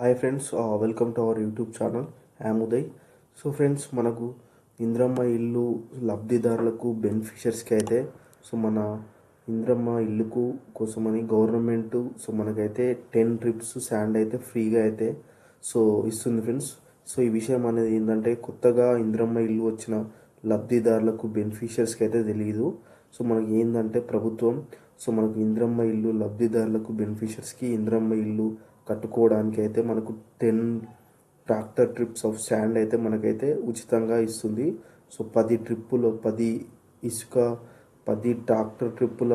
Hi friends welcome to our YouTube channel am Uday so friends మనకు ఇంద్రమ్మ ఇల్లు లబ్ధిదారులకు బెనిఫిషియర్స్కి అయితే సో మన ఇంద్రమ్మ ఇల్లుకు కోసమని గవర్నమెంట్ సో మనకైతే టెన్ ట్రిప్స్ శాండ్ అయితే ఫ్రీగా అయితే సో ఇస్తుంది ఫ్రెండ్స్ సో ఈ విషయం అనేది ఏంటంటే కొత్తగా ఇంద్రమ్మ ఇల్లు వచ్చిన లబ్ధిదారులకు బెనిఫిషియర్స్కి అయితే తెలియదు సో మనకి ఏంటంటే ప్రభుత్వం సో మనకు ఇంద్రమ్మ ఇల్లు లబ్ధిదారులకు బెనిఫిషియర్స్కి ఇంద్రమ్మ ఇల్లు కట్టుకోవడానికి అయితే మనకు ten tractor trips of sand అయితే మనకైతే ఉచితంగా ఇస్తుంది. సో పది ట్రిప్పులు పది ఇసుక పది ట్రాక్టర్ ట్రిప్పుల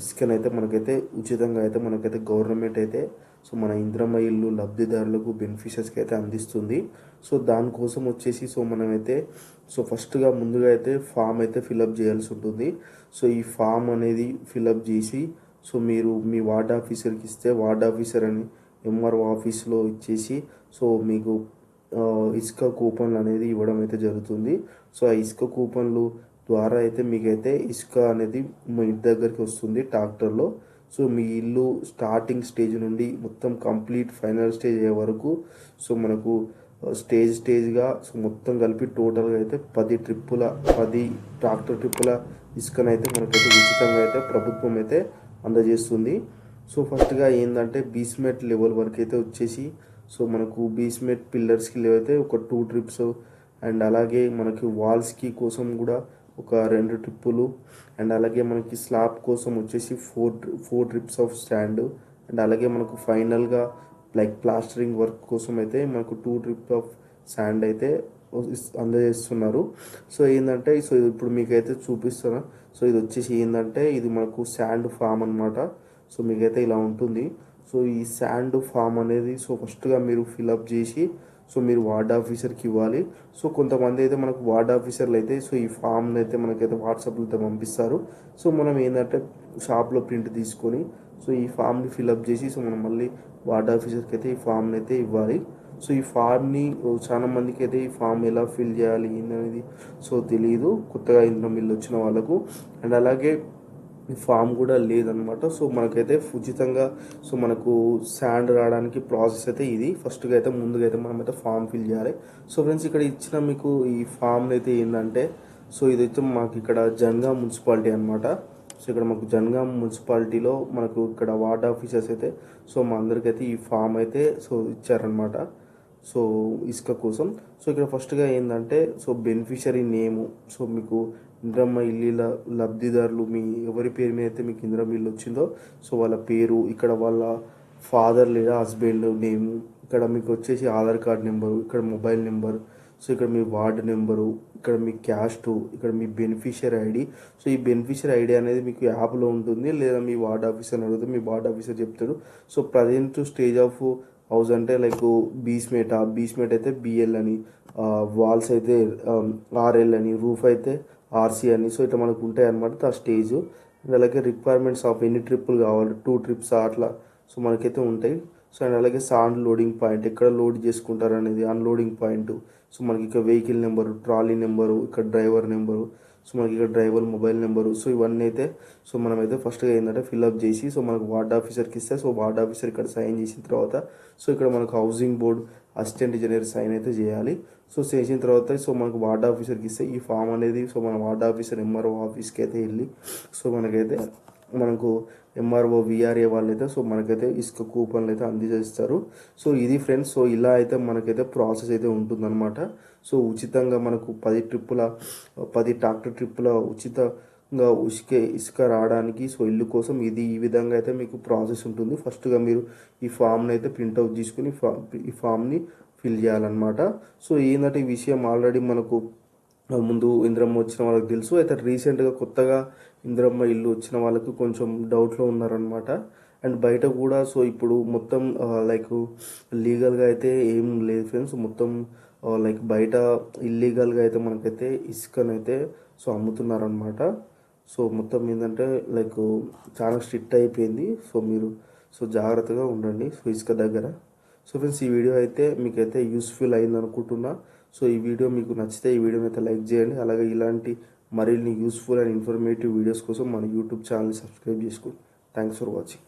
ఇసుకనైతే మనకైతే ఉచితంగా అయితే మనకైతే గవర్నమెంట్ అయితే సో మన ఇంద్రమ్మ ఇల్లు లబ్ధిదారులకు బెనిఫిషియర్స్కి అయితే అందిస్తుంది. సో దానికోసం వచ్చేసి సో మనమైతే సో ఫస్ట్గా ముందుగా అయితే ఫామ్ అయితే ఫిలప్ చేయాల్సి ఉంటుంది. సో ఈ ఫామ్ అనేది ఫిలప్ చేసి సో మీరు మీ వార్డ్ ఆఫీసర్కి ఇస్తే వార్డ్ ఆఫీసర్ అని ఎంఆర్ఓ ఆఫీస్లో ఇచ్చేసి సో మీకు ఇసుక కూపన్లు అనేది ఇవ్వడం అయితే జరుగుతుంది. సో ఆ ఇసుక కూపన్లు ద్వారా అయితే మీకైతే ఇసుక అనేది మీ ఇంటి దగ్గరికి వస్తుంది ట్రాక్టర్లో సో మీ ఇల్లు స్టార్టింగ్ స్టేజ్ నుండి మొత్తం కంప్లీట్ ఫైనల్ స్టేజ్ అయ్యే వరకు సో మనకు స్టేజ్ స్టేజ్గా సో మొత్తం కలిపి టోటల్గా అయితే పది ట్రిప్పుల పది ట్రాక్టర్ ట్రిప్పుల ఇసుకనైతే మనకైతే ఉచితంగా అయితే ప్రభుత్వం అయితే అందజేస్తుంది. సో ఫస్ట్గా ఏంటంటే బీస్మెట్ లెవెల్ వరకు అయితే వచ్చేసి సో మనకు బీస్మెట్ పిల్లర్స్కి లేవైతే ఒక టూ ట్రిప్స్ అండ్ అలాగే మనకి వాల్స్కి కోసం కూడా ఒక రెండు ట్రిప్పులు అండ్ అలాగే మనకి స్లాబ్ కోసం వచ్చేసి four four trips of stand and అలాగే మనకు ఫైనల్గా లైక్ ప్లాస్టరింగ్ వర్క్ కోసం అయితే మనకు టూ ట్రిప్ ఆఫ్ శాండ్ అయితే అందజేస్తున్నారు. సో ఏంటంటే సో ఇది ఇప్పుడు మీకైతే చూపిస్తున్నా. సో ఇది వచ్చేసి ఏంటంటే ఇది మనకు శాండ్ ఫామ్ అన్నమాట. సో మీకైతే ఇలా ఉంటుంది. సో ఈ శాండ్ ఫామ్ అనేది సో ఫస్ట్గా మీరు ఫిలప్ చేసి సో మీరు వార్డ్ ఆఫీసర్కి ఇవ్వాలి. సో కొంతమంది అయితే మనకు వార్డ్ ఆఫీసర్లు అయితే సో ఈ ఫామ్ని అయితే మనకైతే వాట్సాప్లో అయితే పంపిస్తారు. సో మనం ఏంటంటే షాప్లో ప్రింట్ తీసుకొని సో ఈ ఫామ్ని ఫిలప్ చేసి సో మనం మళ్ళీ వార్డ్ ఆఫీసర్కి అయితే ఈ ఫామ్ని అయితే ఇవ్వాలి. సో ఈ ఫామ్ని చాలా మందికి అయితే ఈ ఫామ్ ఎలా ఫిల్ చేయాలి ఏంటనేది సో తెలియదు కొత్తగా ఇంట్లో మిల్లు వచ్చిన వాళ్ళకు. అండ్ అలాగే ఫామ్ కూడా లేదనమాట సో మనకైతే ఉచితంగా సో మనకు శాండ్ రావడానికి ప్రాసెస్ అయితే ఇది. ఫస్ట్గా అయితే ముందుగా అయితే మనం అయితే ఫామ్ ఫిల్ చేయాలి. సో ఫ్రెండ్స్ ఇక్కడ ఇచ్చిన మీకు ఈ ఫామ్ అయితే ఏంటంటే సో ఇదైతే మాకు ఇక్కడ జన్గా మున్సిపాలిటీ అనమాట సో ఇక్కడ మాకు జన్గాం మున్సిపాలిటీలో మనకు ఇక్కడ వార్డ్ ఆఫీసర్స్ అయితే సో మా అందరికైతే ఈ ఫామ్ అయితే సో ఇచ్చారనమాట సో ఇసుక కోసం. సో ఇక్కడ ఫస్ట్గా ఏంటంటే సో బెనిఫిషరీ నేము సో మీకు ఇంద్రమ్మ ఇల్లు లబ్ధిదారులు మీ ఎవరి పేరు మీద అయితే మీకు ఇంద్రమ్మ ఇల్లు వచ్చిందో సో వాళ్ళ పేరు ఇక్కడ వాళ్ళ ఫాదర్ లేదా హస్బెండ్ నేము ఇక్కడ మీకు వచ్చేసి ఆధార్ కార్డ్ నెంబరు ఇక్కడ మొబైల్ నెంబర్ సో ఇక్కడ మీ వార్డ్ నెంబరు ఇక్కడ మీ క్యాస్ట్ ఇక్కడ మీ బెనిఫిషియరీ ఐడి. సో ఈ బెనిఫిషియరీ ఐడి అనేది మీకు యాప్లో ఉంటుంది లేదా మీ వార్డ్ ఆఫీసర్ అడిగితే మీ వార్డ్ ఆఫీసర్ చెప్తాడు. So present stage of house అంటే లైక్ బీస్మేట్ ఆ బీస్మేట్ అయితే బిఎల్ అని వాల్స్ అయితే ఆర్ఎల్ అని రూఫ్ అయితే ఆర్సీ అని సో ఇట్లా మనకు ఉంటాయి అనమాట ఆ స్టేజ్. అండ్ అలాగే రిక్వైర్మెంట్స్ ఆఫ్ ఎన్ని ట్రిప్పులు కావాలి టూ ట్రిప్స్ అట్లా సో మనకైతే ఉంటాయి. సో అండ్ అలాగే సాండ్ లోడింగ్ పాయింట్ ఎక్కడ లోడ్ చేసుకుంటారు అనేది అన్లోడింగ్ పాయింట్. సో మనకి ఇక్కడ వెహికల్ నెంబరు ట్రాలీ నెంబరు ఇక్కడ డ్రైవర్ నెంబరు సో మనకి ఇక్కడ డ్రైవర్ మొబైల్ నెంబరు సో ఇవన్నీ అయితే సో మనమైతే ఫస్ట్గా ఏంటంటే ఫిల్అప్ చేసి సో మనకు వార్డ్ ఆఫీసర్కి ఇస్తే సో వార్డ్ ఆఫీసర్ ఇక్కడ సైన్ చేసిన తర్వాత సో ఇక్కడ మనకు housing board assistant engineer sign అయితే చేయాలి. సో చేసిన తర్వాత సో మనకు వార్డ్ ఆఫీసర్కి ఇస్తే ఈ ఫామ్ అనేది సో మన వార్డ్ ఆఫీసర్ ఎంఆర్ఓ ఆఫీస్కి అయితే వెళ్ళి సో మనకైతే మనకు ఎంఆర్ఓ విఆర్ఏ వాళ్ళైతే సో మనకైతే ఇసుక కూపన్లు అయితే అందజేస్తారు సో ఇది ఫ్రెండ్స్ సో ఇలా అయితే మనకైతే ప్రాసెస్ అయితే ఉంటుందన్నమాట. సో ఉచితంగా మనకు పది ట్రిప్పుల పది ట్రాక్టర్ ట్రిప్పుల ఉచితంగా ఉసుకే ఇసుక రావడానికి సో ఇల్లు కోసం ఇది ఈ విధంగా అయితే మీకు ప్రాసెస్ ఉంటుంది. ఫస్ట్గా మీరు ఈ ఫామ్ని అయితే ప్రింట్అవుట్ తీసుకుని ఫా ఈ ఫామ్ని ఫిల్ చేయాలన్నమాట. సో ఏంటంటే ఈ విషయం ఆల్రెడీ మనకు ముందు ఇంద్రమ్మ వచ్చిన వాళ్ళకి తెలుసు. అయితే రీసెంట్గా కొత్తగా ఇంద్రమ్మ ఇల్లు వచ్చిన వాళ్ళకు కొంచెం డౌట్లో ఉన్నారనమాట అండ్ బయట కూడా సో ఇప్పుడు మొత్తం లైక్ లీగల్గా అయితే ఏం లేదు ఫ్రెండ్స్. మొత్తం లైక్ బయట ఇల్లీగల్గా అయితే మనకైతే ఇసుకనైతే సో అమ్ముతున్నారనమాట సో మొత్తం ఏంటంటే లైక్ చాలా స్ట్రిక్ట్ అయిపోయింది. సో మీరు సో జాగ్రత్తగా ఉండండి. సో ఇసుక దగ్గర. సో ఫ్రెండ్స్ ఈ వీడియో అయితే మీకైతే యూస్ఫుల్ అయింది అనుకుంటున్నా సో ఈ వీడియో మీకు నచ్చితే ఈ వీడియోని అయితే లైక్ చేయండి. అలాగే ఇలాంటి మరిన్ని యూస్ఫుల్ అండ్ ఇన్ఫర్మేటివ్ వీడియోస్ కోసం మన యూట్యూబ్ ఛానల్ని సబ్స్క్రైబ్ చేసుకోండి. Thanks for watching